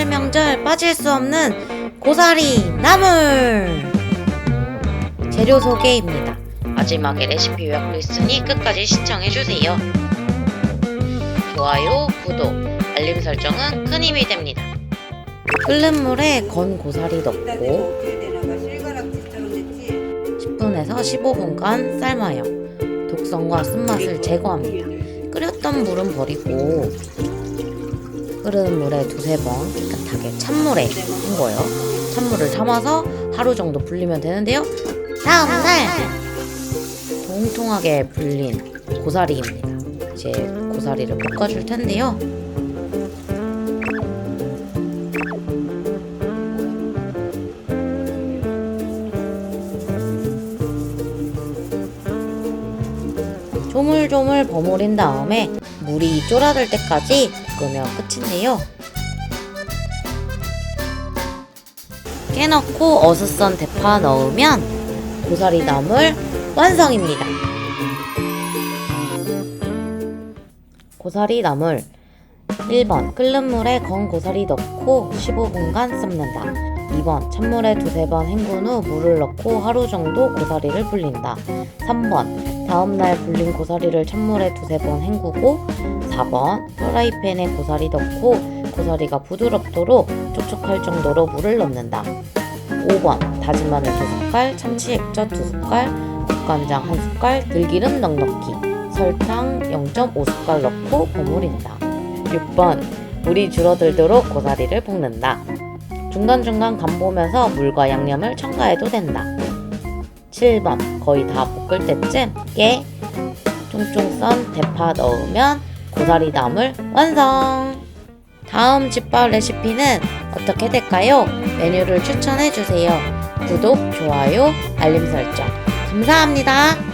설 명절 빠질 수 없는 고사리 나물 재료 소개입니다. 마지막에 레시피 요약도 있으니 끝까지 시청해주세요. 좋아요, 구독, 알림 설정은 큰 힘이 됩니다. 끓는 물에 건 고사리 넣고 10분에서 15분간 삶아요. 독성과 쓴맛을 제거합니다. 끓였던 물은 버리고 끓는 물에 두세 번 깨끗하게 찬물에 헹궈요. 찬물을 담아서 하루 정도 불리면 되는데요. 다음날 통통하게 불린 고사리입니다. 이제 고사리를 볶아줄 텐데요. 조물조물 버무린 다음에 물이 쫄아들 때까지 볶으면 끝인데요. 깨 넣고 어슷선 대파 넣으면 고사리 나물 완성입니다. 고사리 나물 1번 끓는 물에 건 고사리 넣고 15분간 삶는다. 2번 찬물에 두세 번 헹군 후 물을 넣고 하루 정도 고사리를 불린다. 3번 다음날 불린 고사리를 찬물에 두세 번 헹구고 4번 프라이팬에 고사리 넣고 고사리가 부드럽도록 촉촉할 정도로 물을 넣는다. 5번 다진 마늘 2숟갈, 참치 액젓 2숟갈, 국간장 1숟갈, 들기름 넉넉히, 설탕 0.5숟갈 넣고 버무린다. 6번 물이 줄어들도록 고사리를 볶는다. 중간중간 간 보면서 물과 양념을 첨가해도 된다. 7번 거의 다 볶을 때쯤 깨, 쫑쫑 썬 대파 넣으면 고사리 나물 완성! 다음 집밥 레시피는 어떻게 될까요? 메뉴를 추천해주세요. 구독, 좋아요, 알림 설정. 감사합니다.